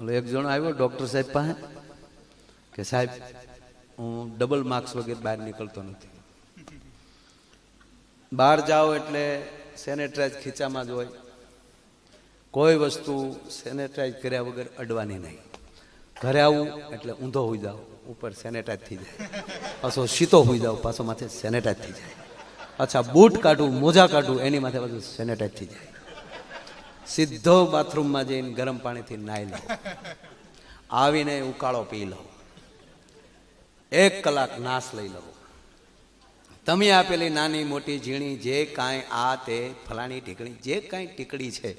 ઓલો એક જણો આવ્યો ડૉક્ટર સાહેબ પાસે કે સાહેબ, હું ડબલ માર્ક્સ વગેરે બહાર નીકળતો નથી. બહાર જાઓ એટલે સેનેટાઈઝ ખીચામાં જ હોય. કોઈ વસ્તુ સેનેટાઈઝ કર્યા વગર અડવાની નહીં. ઘરે આવું એટલે ઊંધો હોઈ જાઓ, ઉપર સેનેટાઈઝ થઈ જાય. પાછો સીતો હોઈ જાઓ, પાછો માથે સેનેટાઈઝ થઈ જાય. અચ્છા, બૂટ કાઢું, મોજા કાઢું, એની માથે પાછું સેનેટાઈઝ થઈ જાય. સીધો બાથરૂમમાં જઈને ગરમ પાણીથી નાહી લઉં આવીને ઉકાળો પી લઉં એક કલાક નાશ લઈ લઉં તમે આપેલી નાની મોટી ઝીણી જે કાંઈ આ તે ફલાણી ટીકડી જે કાંઈ ટીકડી છે,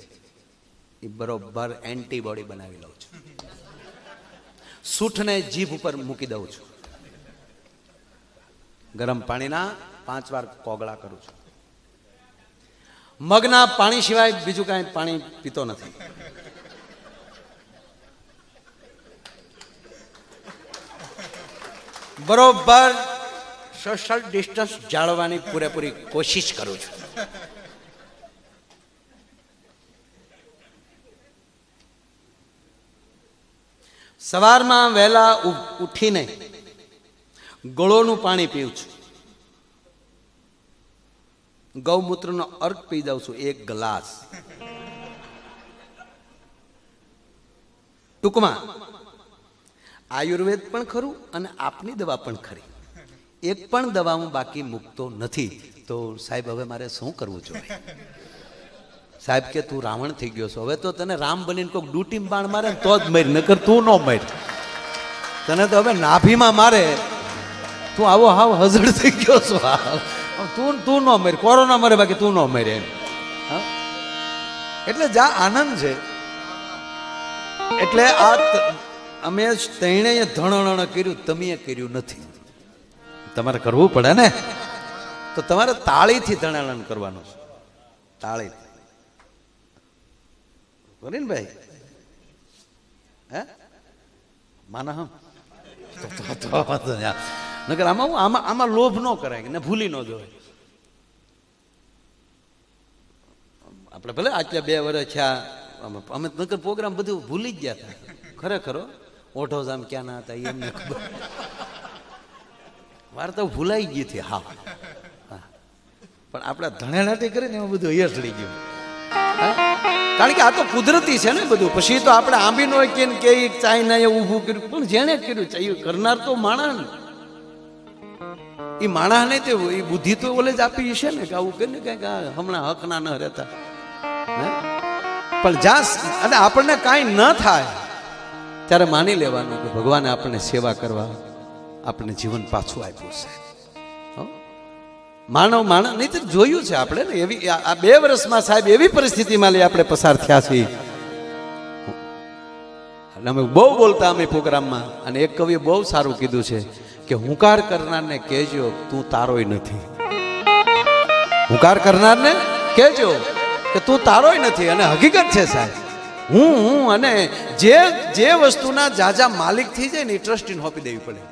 એ બરોબર એન્ટીબોડી બનાવી લઉં છું. સૂઠને જીભ ઉપર મૂકી દઉં છું. ગરમ પાણીના પાંચ વાર કોગળા કરું છું. મગના પાણી સિવાય બીજું કાંઈ પાણી પીતો નથી. બરોબર સોશિયલ ડિસ્ટન્સ જાળવવાની પૂરેપૂરી કોશિશ કરું છું. સવારમાં વહેલા ઉઠીને ગળોનું પાણી પીવું છું. ગૌમૂત્રનો અર્ક પી જાઉં છું, એક ગ્લાસ. ટૂંકમાં, આયુર્વેદ પણ ખરું અને આપની દવા પણ ખરી. એક પણ દવા હું બાકી મૂકતો નથી. તો સાહેબ, હવે મારે શું કરવું જોઈએ? સાહેબ કે, તું રાવણ થઈ ગયો છો. હવે તો તને રામ બનીને કોઈક ડૂટી બાણ મારે તો જ મરી. નકર તું ન મર. તને તો હવે નાભીમાં મારે. તું આવો હાવ હઝડ થઈ ગયો છો. હાવ. તું તું ન મરે. કોરોના મરે, બાકી તું ન મરે એમ. એટલે જા આનંદ છે. એટલે આ અમે તેણે ધણણ કર્યું, તમે કર્યું નથી. તમારે કરવું પડે ને? તો તમારે તાળીથી ધણાલન કરવાનું છે. તાળી કરીને ભાઈ. હે? માના હમ. નકર આમાં આમાં આમાં લોભ ન કરાય, ને ભૂલી ન જોય આપણે ભલે આટલા બે વર્ષ થયા અમે નકર પ્રોગ્રામ બધું ભૂલી જ ગયા હતા. ખરેખર ઓઢો જામ ક્યાં ના હતા, એમને ખબર. વાર્તા ભૂલાઈ ગઈ હતી, હા. પણ આપણા ધણેડાથી કરીને એમાં બધું અહીંયા ચડી ગયું. કારણ કે આ તો કુદરતી છે ને બધું. પછી તો આપણે આંબી નો કે કે ચાઈ ના એ ઊભું કર્યું. પણ જેણે કર્યું છે કરનાર તો માણસ. એ માણસ નહીં તે એ બુદ્ધિ તો ઓલે જ આપી છે ને, કે આવું કરીને કંઈક આ હમણાં હક ના ન રહેતા? પણ અને આપણને કાંઈ ન થાય, ત્યારે માની લેવાનું કે ભગવાને આપણને સેવા કરવા આપણને જીવન પાછું આપ્યું છે. માનવ માણસ, નહીં તો જોયું છે આપણે ને, એવી આ બે વર્ષમાં સાહેબ એવી પરિસ્થિતિમાં લઈ આપણે પસાર થયા છીએ. અમે બહુ બોલતા અમે પ્રોગ્રામમાં, અને એક કવિએ બહુ સારું કીધું છે કે હુંકાર કરનારને કહેજો, તું તારોય નથી. હુંકાર કરનારને કહેજો કે તું તારોય નથી અને હકીકત છે સાહેબ. હું હું અને જે જે વસ્તુના જાજા માલિક થઈ જાય ને એ ટ્રસ્ટીને દેવી પડે.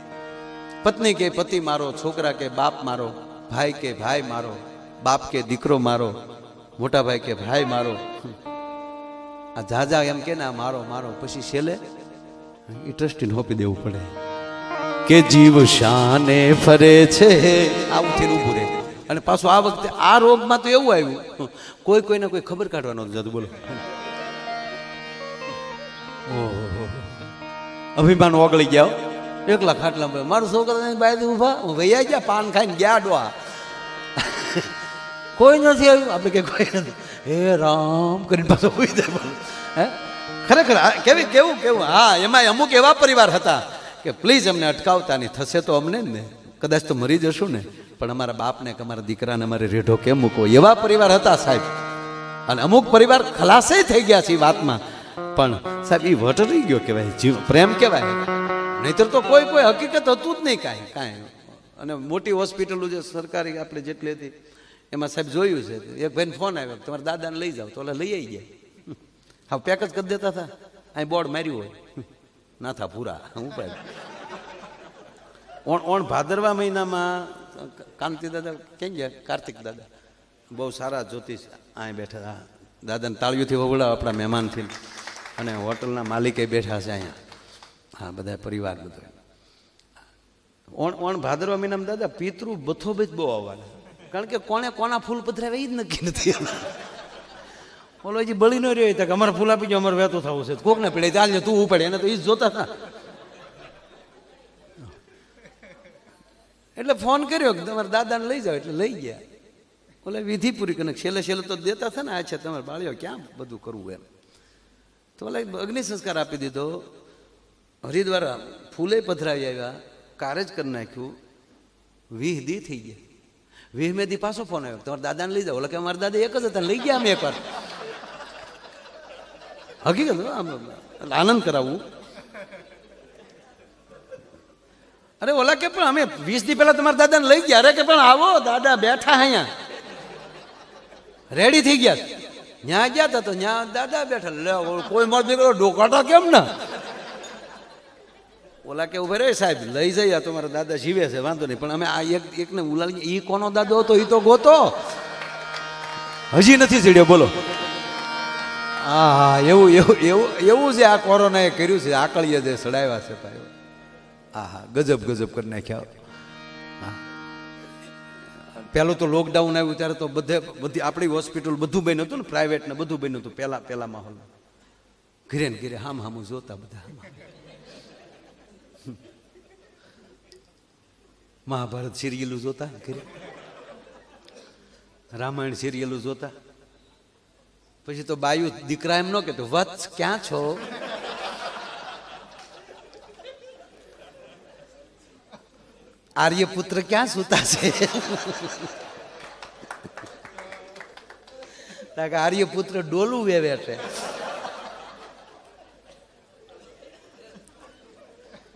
પત્ની કે પતિ મારો, છોકરા કે બાપ મારો, ભાઈ કે ભાઈ મારો, બાપ કે દીકરો મારો, મોટા ભાઈ કે ભાઈ મારો. આ જાજા એમ કે ને મારો મારો, પછી છેલ્લે એ ટ્રસ્ટીને હોપી દેવું પડે. કે જીવ શાને ફરે છે આવું થઈને ઊભું રહે. અને પાછું આ વખતે આ રોગમાં તો એવું આવ્યું. કોઈ કોઈને કોઈ ખબર કાઢવાનો જતું બોલો. અભિમાન ઓગળી ગયા એકલા ખાટલા મારું છોકરા બાય હું વૈયા ગયા, પાન ખાઈને ગયા ડોહા. કોઈ નથી આવ્યું. આપણે કે કોઈ નથી. હે રામ કરીને પાછો હોઈ જાય હે? ખરેખર કેવી, કેવું કેવું? હા એમાં અમુક એવા પરિવાર હતા કે, પ્લીઝ અમને અટકાવતા નહીં. થશે તો અમને જ ને. કદાચ તો મરી જશું ને. પણ અમારા બાપને કે અમારા દીકરાને અમારે રેઢો કેમ મૂકવો? એવા પરિવાર હતા સાહેબ. અને અમુક પરિવાર ખલાસે થઈ ગયા છે વાતમાં. પણ સાહેબ એ વટ રહી ગયો કહેવાય, જીવ, પ્રેમ કહેવાય. નહીતર તો કોઈ કોઈ હકીકત હતું જ નહીં કાંઈ કાંઈ. અને મોટી હોસ્પિટલો જે સરકારી આપણે જેટલી હતી, એમાં સાહેબ જોયું છે. એક ભાઈને ફોન આવ્યો તમારા દાદાને લઈ જાઓ, તો ઓલા લઈ આવી ગયા. હા પેક જ કરી દેતા હતા. અહીં બોર્ડ માર્યું હોય. ના થા પૂરા હું ઓણ ઓણ ભાદરવા મહિનામાં કાંતિ દાદા કેમ ગયા? કાર્તિક દાદા. બહુ સારા જ્યોતિષ અહીં બેઠા દાદાને તાળીઓથી વગડાવ આપણા મહેમાનથી. અને હોટલના માલિકે બેઠા છે અહીંયા. હા, બધા પરિવાર બધો. ઓણ ઓણ ભાદરવા મહિનામાં દાદા પિતૃ બથોબથ બહુ આવવાના. કારણ કે કોણે કોના ફૂલ પધરાવે એ જ નક્કી નથી બોલો હજી બળી ન રહ્યો કે અમારે ફૂલ આપી જો અમારે વહેતું થવું છે. કોકને પીડે ચાલજો તું ઉપડે એને તો એ જ જોતા હતા. એટલે ફોન કર્યો કે તમારા દાદાને લઈ જાઓ, એટલે લઈ ગયા. ઓલે વિધિ પૂરી કરીને છેલ્લે છેલ્લે તો દેતા થાય ને, આ છે તમારે બાળ્યો ક્યાં બધું કરવું એમ? તો ઓલા અગ્નિ સંસ્કાર આપી દીધો. હરિદ્વાર ફૂલે પધરાવી આવ્યા કારેજ કરી નાખ્યું. વીહ દી થઈ ગયા. વીહ મે દી પાછો ફોન આવ્યો તમારા દાદાને લઈ જાઓ. ઓલે કે અમારા દાદા એક જ હતા, લઈ ગયા અમે એકવાર હકીકત આમ આનંદ કરાવવું અરે ઓલા કે પણ અમે વીસ દી પહેલા તમારા દાદાને લઈ ગયા. અરે કે પણ આવો, દાદા બેઠા અહીંયા. રેડી થઈ ગયા. ન્યા ગયા તા તો ન્યા દાદા બેઠા. લે કોઈ મત નીકળો ડોકાટા કેમ ના? ઓલા કે ઉભે રે સાહેબ, લઈ જઈએ. તમારા દાદા જીવે છે, વાંધો નહીં. પણ અમે આ એક એકને ઉલાડી એ કોનો દાદો હતો? એ તો ગોતો. હજી નથી ચડ્યો બોલો. હા હા એવું એવું એવું એવું જે આ કોરોનાએ કર્યું છે. આકળીએ જે સડાવ્યા છે ભાઈ. હા હા ગજબ ગજબ કરી નાખ્યા. પહેલું તો લોકડાઉન આવ્યું, ત્યારે તો બધે, બધી આપણી હોસ્પિટલ બધું બન્યું હતું ને પ્રાઇવેટ ને બધું બન્યું હતું, પહેલા પહેલા માહોલ. ઘીરે ને ઘીરે હામ હામું જોતા બધા. મહાભારત સિરિયલું જોતા ઘીરે. રામાયણ સિરિયલું જોતા. પછી તો બાયુ દીકરા એમ ન કહેતો, વત્સ ક્યાં છો? આર્યપુત્ર ક્યાં સૂતા છે? આર્યપુત્ર ડોલું વેવે છે.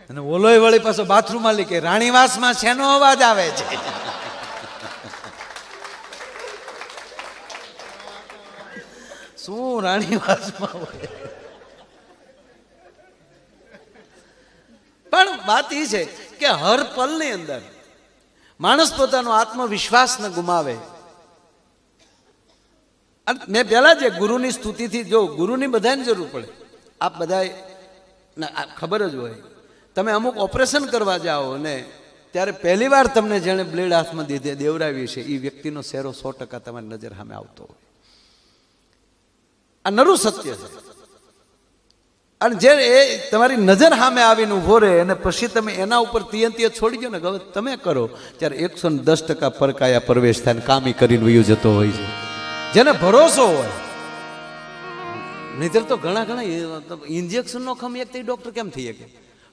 અને ઓલોય વળી પાછો બાથરૂમમાં કે, રાણીવાસમાં શેનો અવાજ આવે છે? શું રાણીવાસમાં હોય? પણ વાત એ છે કે હર પલની અંદર માણસ પોતાનો આત્મવિશ્વાસ ન ગુમાવે મેં પહેલા જે ગુરુની સ્તુતિથી જો ગુરુની બધાને જરૂર પડે. આપ બધા ખબર જ હોય. તમે અમુક ઓપરેશન કરવા જાઓ ને ત્યારે પહેલી વાર તમને જેણે બ્લેડ હાથમાં દીધે દેવડાવી છે એ વ્યક્તિનો શેરો સો ટકા તમારી નજર સામે આવતો હોય. આ નરું સત્ય છે. અને જે એ તમારી નજર સામે આવીને ઊભો રહે અને પછી તમે એના ઉપર તિયંતિય છોડી દો ને હવે તમે કરો, ત્યારે એકસો ને દસ ટકા પરકાયા પ્રવેશ થાય કામી કરીને વયું જતો હોય છે. જેને ભરોસો હોય. નહીતર તો ઘણા ઘણા ઇન્જેક્શનનો ખમ એક તે ડોક્ટર કેમ થઈ શકે?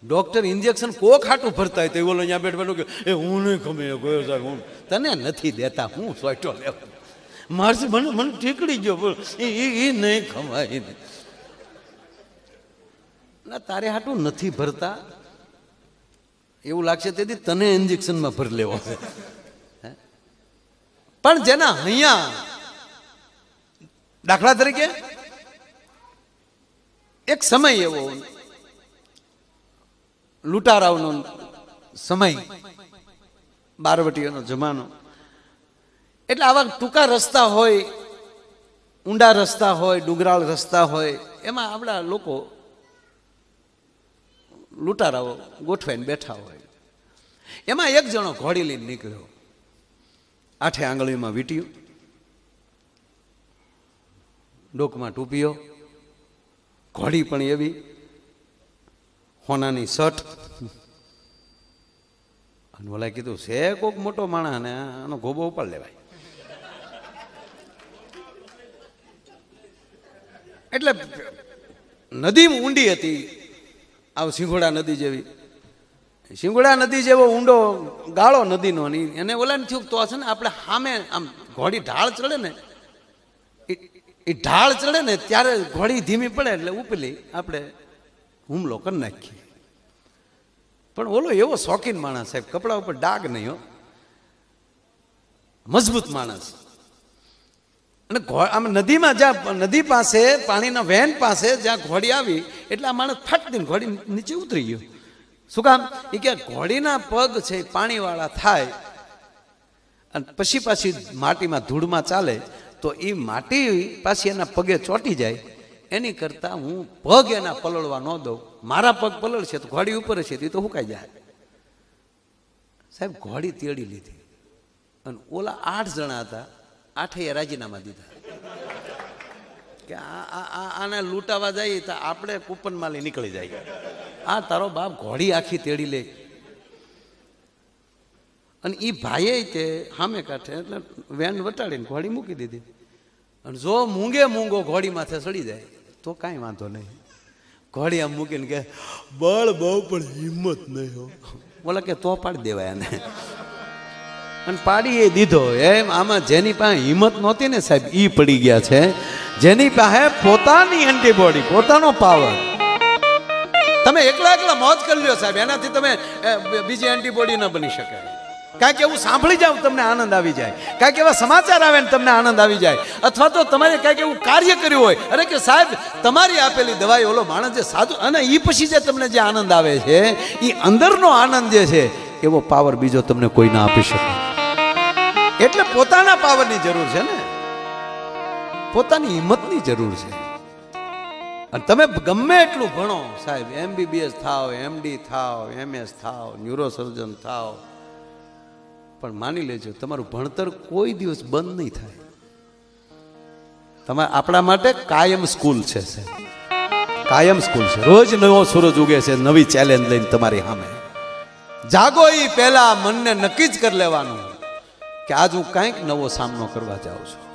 ડોક્ટર ઇન્જેક્શન કોક હાટું ભરતા હોય તો ઓલો અહીંયા બેઠવાનું કે, એ હું નહીં ખમે ગયો સાહેબ, હું તને નથી દેતા હું સોયટો લેવા મારશે, મને મને ઠીકડી ગયો એ નહીં ખમાય નહીં ના, તારે હાટું નથી ભરતા. એવું લાગશે તેથી તને ઇન્જેક્શનમાં ભર લેવો? પણ જેના અહીંયા, દાખલા તરીકે, એક સમય એવો, લૂંટારાઓનો સમય, બારવટીઓનો જમાનો. એટલે આવા ટૂંકા રસ્તા હોય, ઊંડા રસ્તા હોય, ડુંગરાળ રસ્તા હોય, એમાં આપણા લોકો લૂંટારાઓ ગોઠવાઈને બેઠા હોય. એમાં એક જણો ઘોડી લઈને નીકળ્યો. આઠે આંગળીમાં વીટ્યું. ડોકમાં ટૂપીઓ ઘોડી પણ એવી. હોનાની શર્ટ. અને ઓલા કીધું, છે કોક મોટો માણસ ને આનો ગોબો ઉપાડ લેવાય. એટલે નદી ઊંડી હતી. આવ સિંગોડા નદી જેવી. સિંઘોડા નદી જેવો ઊંડો ગાળો નદીનો ની એને ઓલાને થયું તો છે ને આપણે સામે આમ ઘોડી ઢાળ ચડે ને એ ઢાળ ચડે ને ત્યારે ઘોડી ધીમી પડે એટલે ઉપલી આપણે હુમલો કરી નાખીએ. પણ ઓલો એવો શોખીન માણસ સાહેબ કપડા ઉપર ડાગ નહીં હો. મજબૂત માણસ. અને આમ નદીમાં જ્યાં નદી પાસે, પાણીના વેન પાસે જ્યાં ઘોડી આવી, એટલે આ માણસ ફટ દઈને ઘોડી નીચે ઉતરી ગયો. શું કામ? એ કે ઘોડીના પગ છે પાણીવાળા થાય, અને પછી પાછી માટીમાં ધૂળમાં ચાલે, તો એ માટી પાછી એના પગે ચોંટી જાય. એની કરતાં હું પગ એના પલળવા ન દઉં. મારા પગ પલળશે તો ઘોડી ઉપર છે એ તો હુકાઈ જાય. સાહેબ, ઘોડી તેડી લીધી. અને ઓલા આઠ જણા હતા. આઠે રાજીનામા દીધા. કે આને લૂંટાવા જઈએ તો આપણે કૂપન માલી નીકળી જાય. આ તારો બાપ ઘોડી આખી તેડી લે. અને એ ભાઈએ તે સામે કાંઠે એટલે વેન વટાડીને ઘોડી મૂકી દીધી. અને જો મૂંગે મૂંગો ઘોડી માથે સડી જાય, તો કાંઈ વાંધો નહીં. ઘોડી આમ મૂકીને કે, બળ બહુ પણ હિંમત નહીં હો. બોલે કે, તો પાડી દેવાય એને અને પાડી એ દીધો. એમ આમાં જેની પાસે હિંમત નહોતી ને સાહેબ, ઈ પડી ગયા છે. જેની પાસે પોતાની એન્ટીબોડી પોતાનો પાવર તમે એકલા એકલા મોજ કરી લ્યો સાહેબ, એનાથી તમે બીજી એન્ટીબોડી ન બની શકે. કાંઈક એવું સાંભળી જાવ તમને આનંદ આવી જાય. કાંઈક એવા સમાચાર આવે ને તમને આનંદ આવી જાય. અથવા તો તમારે કાંઈક એવું કાર્ય કર્યું હોય. અરે કે સાહેબ, તમારી આપેલી દવાઈ, ઓલો માણસ જે સાધુ, અને એ પછી જે તમને જે આનંદ આવે છે એ અંદરનો આનંદ જે છે, એવો પાવર બીજો તમને કોઈ ના આપી શકે. એટલે પોતાના પાવરની જરૂર છે ને? પોતાની હિંમતની જરૂર છે. અને તમે ગમે એટલું ભણો, સાહેબ એમબીબીએસ થાવ એમડી થાવ એમએસ થાવ ન્યુરોસર્જન થાવ પણ માની લેજો, તમારું ભણતર કોઈ દિવસ બંધ નહીં થાય. તમારે આપણા માટે કાયમ સ્કૂલ છે કાયમ સ્કૂલ છે. રોજ નવો સૂરજ ઉગે છે, નવી ચેલેન્જ લઈને તમારી સામે. જાગો એ પહેલા મનને નક્કી જ કરી લેવાનું. કે આજ હું કાંઈક નવો સામનો કરવા જાઉં છું.